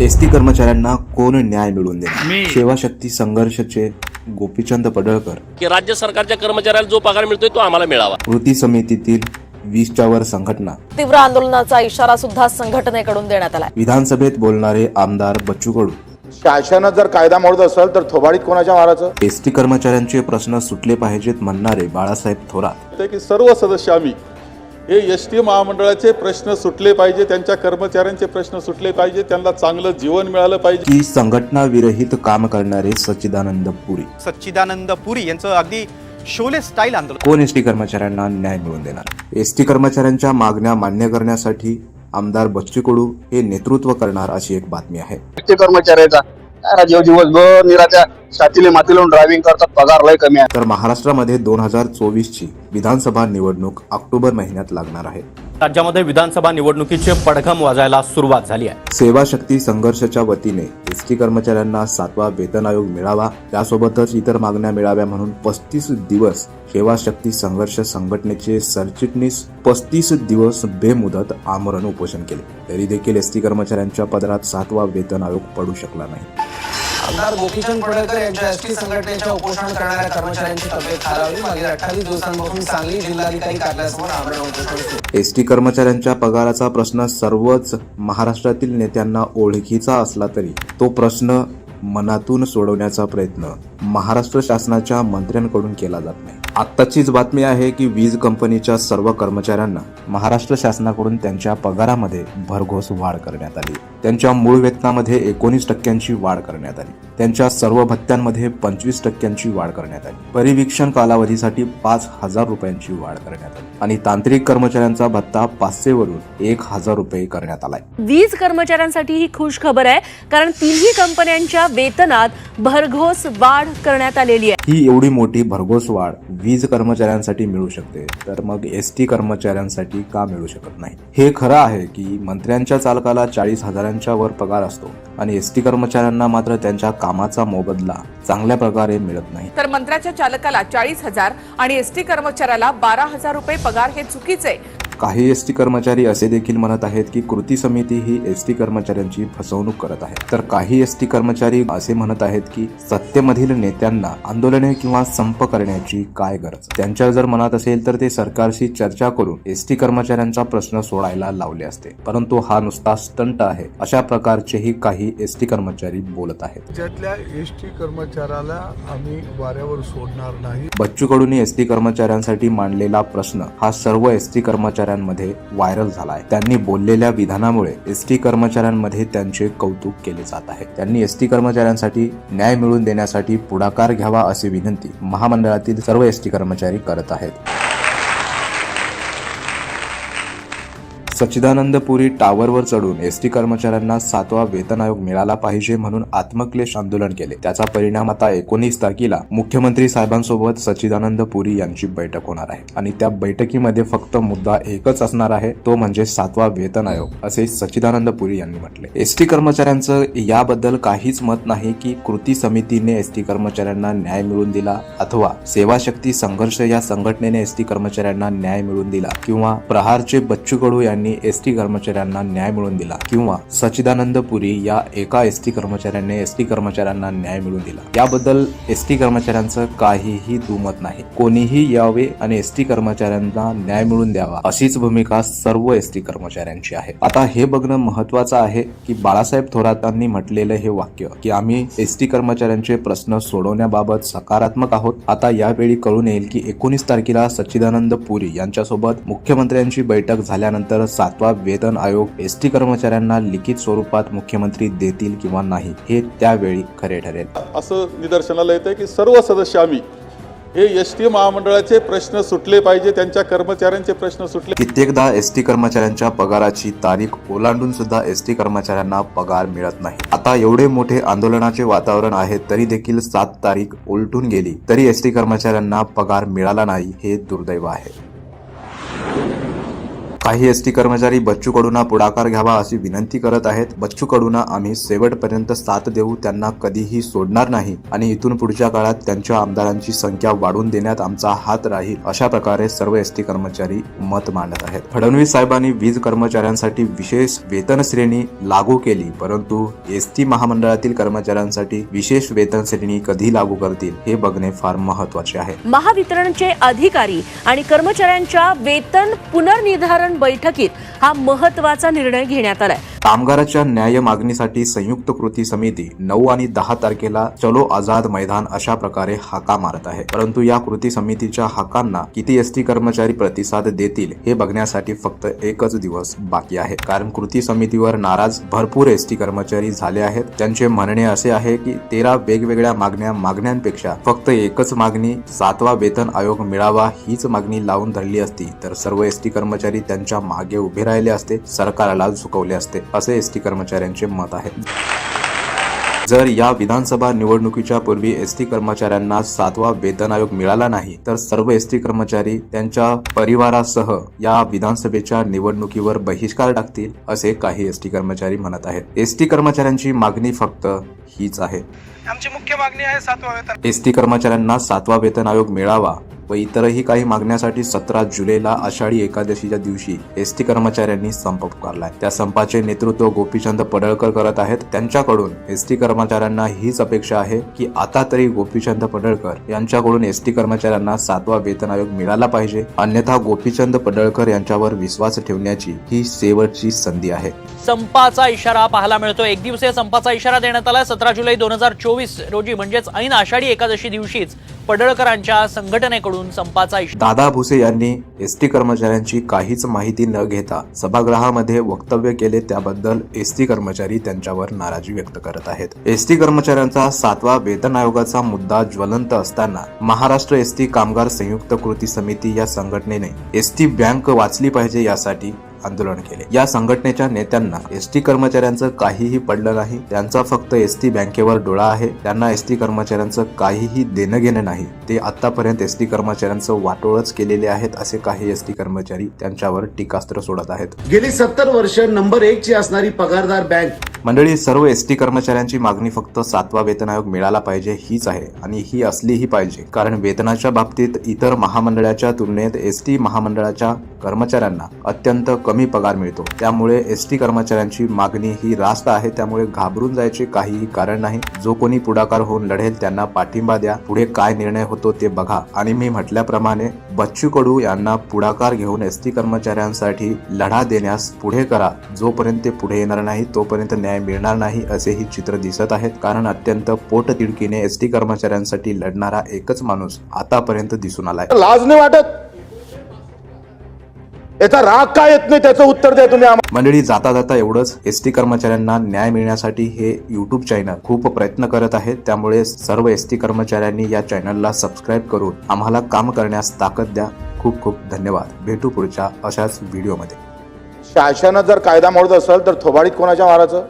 ST कर्मचाऱ्यांना कोण न्याय मिळवून देणार? मी. सेवाशक्ती संघर्षचे गोपीचंद पडळकर. की राज्य सरकारच्या कर्मचाऱ्याला जो पगार मिळतोय तो आम्हाला मिळावा. कृती समितीतील वीसच्या वर संघटना. तीव्र आंदोलनाचा इशारा सुद्धा संघटनेकडून देण्यात आलाय. विधानसभेत बोलणारे आमदार बच्चू कडू शासनानं जर कायदा मोडत असेल तर थोबाडीत कोणाच्या मारायचं एसटी कर्मचाऱ्यांचे प्रश्न सुटले पाहिजेत म्हणणारे बाळासाहेब थोरात. की सर्व सदस्य आम्ही हे एस टी महामंडळाचे प्रश्न सुटले पाहिजे त्यांच्या कर्मचाऱ्यांचे प्रश्न सुटले पाहिजे त्यांना चांगलं जीवन मिळालं पाहिजे. की संघटना विरहित काम करणारे सच्चिदानंद पुरी. सच्चिदानंद पुरी यांचं अगदी शोले स्टाईल आंदोलन. कोण एसटी कर्मचाऱ्यांना न्याय मिळवून देणार? एसटी कर्मचाऱ्यांच्या मागण्या मान्य करण्यासाठी आमदार बच्चू कडू हे नेतृत्व करणार अशी एक बातमी आहे. कर्मचाऱ्याचा दिवसभर निराच्या साथीले मातीला ड्रायव्हिंग करतात पगार लय कमी आहे. तर महाराष्ट्रामध्ये दोन हजार चोवीस ची विधानसभा निवडणूक ऑक्टोबर महिन्यात लागणार आहे. राज्यामध्ये विधानसभा निवडणुकीचे पडघम वाजायला सुरुवात झाली आहे. सेवा शक्ती संघर्षच्या वतीने एसटी कर्मचाऱ्यांना सातवा वेतन आयोग मिळावा त्यासोबतच इतर मागण्या मिळाव्या म्हणून पस्तीस दिवस सेवा शक्ती संघर्ष संघटनेचे सरचिटणीस पस्तीस दिवस बेमुदत आमरण उपोषण केले. तरी देखील एसटी कर्मचाऱ्यांच्या पदरात सातवा वेतन आयोग पडू शकला नाही. आमदार गोपीचंद पडळकर यांच्या एसटी संघटनेच्या उपोषण करणाऱ्या कर्मचाऱ्यांची तब्येत खालावली. मागील अठ्ठावीस दिवसांपासून सांगली जिल्हाधिकारी कार्यालयासमोर आमरण उपोषण सुरू एसटी कर्मचाऱ्यांच्या पगाराचा प्रश्न सर्वच महाराष्ट्रातील नेत्यांना ओळखीचा असला तरी तो प्रश्न मनातून सोडवण्याचा प्रयत्न महाराष्ट्र शासनाच्या मंत्र्यांकडून केला जात नाही. आत्ताचीच बातमी आहे की वीज कंपनीच्या सर्व कर्मचाऱ्यांना महाराष्ट्र शासनाकडून त्यांच्या पगारामध्ये भरघोस वाढ करण्यात आली. त्यांच्या मूळ वेतनामध्ये एकोणीस टक्क्यांची वाढ करण्यात आली. त्यांच्या सर्व भत्त्यांमध्ये पंचवीस टक्क्यांची वाढ करण्यात आली. परिवीक्षण कालावधीसाठी पाच हजार रुपयांची वाढ करण्यात आली. आणि तांत्रिक कर्मचाऱ्यांचा भत्ता पाचशे वरून एक हजार रुपये करण्यात आलाय. वीज कर्मचाऱ्यांसाठी ही खुश खबर आहे कारण तिन्ही कंपन्यांच्या वेतनात भरघोस वाढ करण्यात आलेली आहे. ही एवढी मोठी भरघोस वाढ वीज कर्मचाऱ्यांसाठी मिळू शकते तर मग एस टी कर्मचाऱ्यांसाठी का मिळू शकत नाही? हे खरं आहे की मंत्र्यांच्या चालकाला चाळीस हजारांच्या वर पगार असतो आणि एस टी कर्मचाऱ्यांना मात्र त्यांच्या कामाचा मोबदला चांगल्या प्रकारे मिळत नाही. तर मंत्र्याच्या चालकाला चाळीस हजार आणि एस टी कर्मचाऱ्याला बारा हजार रुपये पगार हे चुकीचे काही एस टी कर्मचारी असे देखील म्हणत आहेत की कृती समिती ही एस टी कर्मचाऱ्यांची फसवणूक करत आहे. तर काही एस टी कर्मचारी असे म्हणत आहेत की सत्तेमधील नेत्यांना आंदोलने किंवा संप करण्याची काय गरज? त्यांच्या जर मनात असेल तर ते सरकारशी चर्चा करून एस टी कर्मचाऱ्यांचा प्रश्न सोडायला लावले असते. परंतु हा नुसता स्टंट आहे. अशा प्रकारचेही काही एस टी कर्मचारी बोलत आहेत. त्यातल्या एस टी कर्मचाऱ्याला आम्ही वाऱ्यावर सोडणार नाही. बच्चू कडूंनी एसटी कर्मचाऱ्यांसाठी मांडलेला प्रश्न हा सर्व एसटी कर्मचाऱ्यांमध्ये व्हायरल झालाय. त्यांनी बोललेल्या विधानामुळे एसटी कर्मचाऱ्यांमध्ये त्यांचे कौतुक केले जात आहे. त्यांनी एसटी कर्मचाऱ्यांसाठी न्याय मिळवून देण्यासाठी पुढाकार घ्यावा अशी विनंती महामंडळातील सर्व एसटी कर्मचारी करत आहेत. सच्चिदानंद पुरी टावरवर चढून एस टी कर्मचाऱ्यांना सातवा वेतन आयोग मिळाला पाहिजे म्हणून आत्मक्लेश आंदोलन केले. त्याचा परिणाम आता एकोणीस तारखेला मुख्यमंत्री साहेबांसोबत सच्चिदानंद पुरी यांची बैठक होणार आहे. आणि त्या बैठकीमध्ये फक्त मुद्दा एकच असणार आहे तो म्हणजे सातवा वेतन आयोग असे सच्चिदानंद पुरी यांनी म्हटले. एसटी कर्मचाऱ्यांचं याबद्दल काहीच मत नाही की कृती समितीने एसटी कर्मचाऱ्यांना न्याय मिळवून दिला अथवा सेवाशक्ती संघर्ष या संघटनेने एसटी कर्मचाऱ्यांना न्याय मिळवून दिला किंवा प्रहारचे बच्चू कडू यांनी एस टी कर्मचाऱ्यांना न्याय मिळवून दिला किंवा सचिदानंद पुरी या एका एस टी कर्मचाऱ्याने एसटी कर्मचाऱ्यांना न्याय मिळवून दिला. याबद्दल एस टी कर्मचाऱ्यांचं काहीही दुमत नाही. कोणीही यावे आणि एस टी कर्मचाऱ्यांना न्याय मिळवून द्यावा अशीच भूमिका सर्व एस टी कर्मचाऱ्यांची आहे. आता हे बघणं महत्वाचं आहे की बाळासाहेब थोरातांनी म्हटलेलं हे वाक्य की आम्ही एस टी कर्मचाऱ्यांचे प्रश्न सोडवण्याबाबत सकारात्मक आहोत. आता यावेळी कळून येईल की एकोणीस तारखेला सच्चिदानंद पुरी यांच्यासोबत मुख्यमंत्र्यांची बैठक झाल्यानंतर सातवा वेतन आयोग एसटी कर्मचाऱ्यांना लिखित स्वरूपात मुख्यमंत्री देतील किंवा नाही हे त्यावेळी खरे ठरेल. असं निदर्शनाला येतं की सर्व सदस्य आम्ही हे एस टी महामंडळाचे प्रश्न सुटले पाहिजे त्यांच्या कर्मचाऱ्यांचे प्रश्न सुटले. कित्येकदा एसटी कर्मचाऱ्यांच्या पगाराची तारीख ओलांडून सुद्धा एसटी कर्मचाऱ्यांना पगार मिळत नाही. आता एवढे मोठे आंदोलनाचे वातावरण आहे तरी देखील सात तारीख उलटून गेली तरी एसटी कर्मचाऱ्यांना पगार मिळाला नाही हे दुर्दैव आहे. काही एस टी कर्मचारी बच्चू कडूना पुढाकार घ्यावा अशी विनंती करत आहेत. बच्चू कडूंना आम्ही शेवटपर्यंत साथ देऊ त्यांना कधीही सोडणार नाही आणि इथून पुढच्या काळात त्यांच्या आमदारांची संख्या वाढवून देण्यात आमचा हात राहील अशा प्रकारे सर्व एस टी कर्मचारी मत मांडत आहेत. फडणवीस साहेबांनी वीज कर्मचाऱ्यांसाठी विशेष वेतन श्रेणी लागू केली परंतु एस टी महामंडळातील कर्मचाऱ्यांसाठी विशेष वेतन श्रेणी कधी लागू करतील हे बघणे फार महत्त्वाचे आहे. महावितरणचे अधिकारी आणि कर्मचाऱ्यांच्या वेतन पुनर्निर्धारण बैठकीत हा महत्त्वाचा निर्णय घेण्यात आलाय. कामगाराच्या न्याय मागणीसाठी संयुक्त कृती समिती नऊ आणि दहा तारखेला चलो आझाद मैदान अशा प्रकारे हाका मारत आहे. परंतु या कृती समितीच्या हाकांना किती एसटी कर्मचारी प्रतिसाद देतील हे बघण्यासाठी फक्त एकच दिवस बाकी आहे. कारण कृती समितीवर नाराज भरपूर एसटी कर्मचारी झाले आहेत. त्यांचे म्हणणे असे आहे की तेरा वेगवेगळ्या मागण्या मागण्यांपेक्षा फक्त एकच मागणी सातवा वेतन आयोग मिळावा हीच मागणी लावून धरली असती. तर सर्व एसटी कर्मचारी त्यांच्या मागे उभे राहिले असते सरकारला झुकवले असते. असे एसटी कर्मचाऱ्यांचे मत आहे. जर या विधानसभा निवडणुकीच्या पूर्वी एसटी कर्मचाऱ्यांना सातवा वेतन आयोग मिळाला नाही तर सर्व एसटी कर्मचारी त्यांच्या परिवारासह या विधानसभेच्या निवडणुकीवर बहिष्कार टाकतील असे काही एसटी कर्मचारी म्हणत आहेत. एसटी कर्मचाऱ्यांची मागणी फक्त हीच आहे. आमची मुख्य मागणी आहे सातवा वेतन. एसटी कर्मचाऱ्यांना सातवा वेतन आयोग मिळावा व इतरही काही मागण्यासाठी सतरा जुलैला आषाढी एकादशीच्या दिवशी एसटी कर्मचाऱ्यांनी संप पुकारलाय त्या संपाचे नेतृत्व गोपीचंद पडळकर करत आहेत. त्यांच्याकडून एसटी कर्मचाऱ्यांना हीच अपेक्षा आहे की आता तरी गोपीचंद पडळकर यांच्याकडून एसटी कर्मचाऱ्यांना सातवा वेतन आयोग मिळाला पाहिजे. अन्यथा गोपीचंद पडळकर यांच्यावर विश्वास ठेवण्याची ही शेवटची संधी आहे. संपाचा इशारा पाहायला मिळतो. एक दिवसीय संपाचा इशारा देण्यात आला. सतरा जुलै दोन हजार चोवीस रोजी म्हणजेच ऐन आषाढी एकादशी दिवशीच पडळकरांच्या संघटनेकडून संपाचा इशारा दादा भुसे यांनी एसटी कर्मचाऱ्यांची काहीच माहिती न घेता सभागृहामध्ये वक्तव्य केले. त्याबद्दल एसटी कर्मचारी त्यांच्यावर नाराजी व्यक्त करत आहेत. एसटी कर्मचाऱ्यांचा सातवा वेतन आयोगाचा मुद्दा ज्वलंत असताना महाराष्ट्र एसटी कामगार संयुक्त कृती समिती या संघटनेने एसटी बँक वाचली पाहिजे यासाठी आंदोलन केले. या संघटनेच्या नेत्यांना एसटी कर्मचाऱ्यांचं काहीही पडलं नाही. त्यांचा फक्त एसटी बँकेवर डोळा आहे. त्यांना एसटी कर्मचाऱ्यांचं काहीही देणं घेणं नाही. ते आतापर्यंत एसटी कर्मचाऱ्यांचं वाटोळच केलेले आहेत असे काही एसटी कर्मचारी त्यांच्यावर टीकास्त्र सोडत आहेत. गेली सत्तर वर्ष नंबर एक ची असणारी पगारदार बँक मंडळी सर्व एस टी कर्मचाऱ्यांची मागणी फक्त सातवा वेतन आयोग मिळाला पाहिजे हीच आहे. आणि ही असलीही पाहिजे. कारण वेतनाच्या बाबतीत इतर महामंडळाच्या तुलनेत एस टी महामंडळाच्या कर्मचाऱ्यांना अत्यंत कमी पगार मिळतो. त्यामुळे एस टी कर्मचाऱ्यांची मागणी ही रास्त आहे. त्यामुळे घाबरून जायचे काहीही कारण नाही. जो कोणी पुढाकार होऊन लढेल त्यांना पाठिंबा द्या. पुढे काय निर्णय होतो ते बघा. आणि मी म्हटल्याप्रमाणे बच्चू कडू यांना पुढाकार घेऊन एस टी कर्मचाऱ्यांसाठी लढा देण्यास पुढे करा. जोपर्यंत ते पुढे येणार नाही तोपर्यंत न्याय मिळणार नाही असेही चित्र दिसत आहेत. कारण अत्यंत पोटतिडकीने एसटी कर्मचाऱ्यांसाठी लढणारा एकच माणूस आतापर्यंत दिसून आलाय. लाज नाही वाटत. याचा राग काय येत नाही त्याचं उत्तर द्या तुम्ही मंडळी जाता जाता एवढंच एसटी कर्मचाऱ्यांना न्याय मिळण्यासाठी हे युट्यूब चॅनल खूप प्रयत्न करत आहे त्यामुळे सर्व एसटी कर्मचाऱ्यांनी या चॅनलला सबस्क्राईब करून आम्हाला काम करण्यास ताकद द्या. खूप खूप धन्यवाद. भेटू पुढच्या अशाच व्हिडिओमध्ये शासनानं जर कायदा मोडत असेल तर थोबाडीत कोणाच्या मारायचं